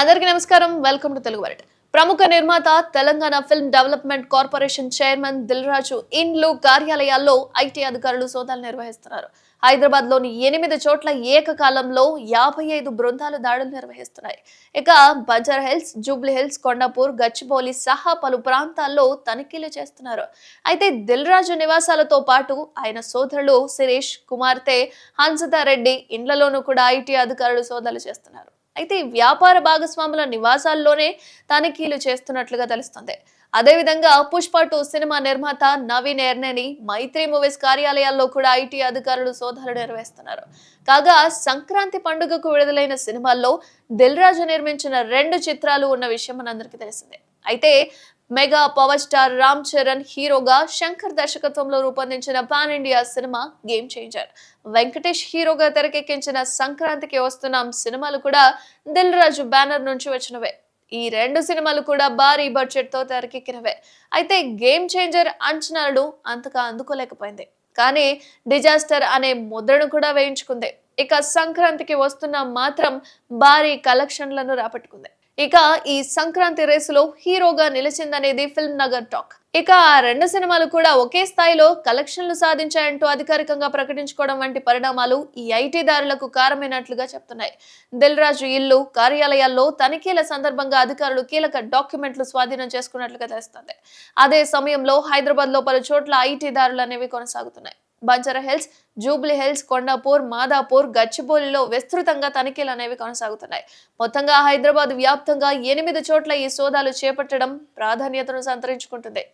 అందరికీ నమస్కారం. Welcome to Telugu world. ప్రముఖ నిర్మాత Telangana film development corporation chairman Dil Raju ఇండ్లు కార్యాలయాల్లో ఐటీ అధికారులు సోదాలు నిర్వహిస్తున్నారు. హైదరాబాద్లోని ఎనిమిది చోట్ల ఏకకాలంలో యాభై ఐదు బృందాలు దాడులు నిర్వహిస్తున్నాయి. ఇక Banjara Hills Jubilee Hills Kondapur Gachibowli సహా పలు ప్రాంతాల్లో తనిఖీలు చేస్తున్నారు. అయితే దిల్ రాజు నివాసాలతో పాటు ఆయన సోదరులు శిరీష్ కుమార్తె హన్సితారెడ్డి ఇండ్లలోనూ కూడా ఐటీ అధికారులు సోదాలు చేస్తున్నారు. అయితే ఈ వ్యాపార భాగస్వాముల నివాసాల్లోనే తనిఖీలు చేస్తున్నట్లుగా తెలుస్తుంది. అదేవిధంగా పుష్ప టూ సినిమా నిర్మాత నవీన్ ఎర్నేని మైత్రి మూవీస్ కార్యాలయాల్లో కూడా ఐటీ అధికారులు శోధనలు నిర్వహిస్తున్నారు. కాగా సంక్రాంతి పండుగకు విడుదలైన సినిమాల్లో దిల్ రాజు నిర్మించిన రెండు చిత్రాలు ఉన్న విషయం మనందరికీ తెలిసిందే. అయితే mega power star Ram Charan హీరోగా శంకర్ దర్శకత్వంలో రూపొందించిన pan India cinema Game Changer Venkatesh హీరోగా తెరకెక్కించిన సంక్రాంతికి వస్తున్న సినిమాలు కూడా దిల్ రాజు బ్యానర్ నుంచి వచ్చినవే. ఈ రెండు సినిమాలు కూడా భారీ బడ్జెట్తో తెరకెక్కినవే. అయితే గేమ్ చేంజర్ అంచనాలు అంతగా అందుకోలేకపోయింది. కానీ డిజాస్టర్ అనే ముద్రను కూడా వేయించుకుంది. ఇక సంక్రాంతికి వస్తున్న మాత్రం భారీ కలెక్షన్లను రాబట్టుకుంది. ఇక ఈ సంక్రాంతి రేసులో హీరోగా నిలిచిందనేది ఫిల్మ్ నగర్ టాక్. ఇక ఆ రెండు సినిమాలు కూడా ఒకే స్థాయిలో కలెక్షన్లు సాధించాయంటూ అధికారికంగా ప్రకటించుకోవడం వంటి పరిణామాలు ఈ ఐటీ దారులకు కారమైనట్లుగా చెప్తున్నాయి. దిల్రాజు ఇల్లు కార్యాలయాల్లో తనిఖీల సందర్భంగా అధికారులు కీలక డాక్యుమెంట్లు స్వాధీనం చేసుకున్నట్లుగా తెలుస్తుంది. అదే సమయంలో హైదరాబాద్లో పలు చోట్ల ఐటీ దారులు అనేవి కొనసాగుతున్నాయి. Banjara Hills Jubilee Hills Kondapur Madhapur గచ్చిబౌలిలో విస్తృతంగా తనిఖీలు అనేవి కొనసాగుతున్నాయి. మొత్తంగా హైదరాబాద్ వ్యాప్తంగా ఎనిమిది చోట్ల ఈ సోదాలు చేపట్టడం ప్రాధాన్యతను సంతరించుకుంటుంది.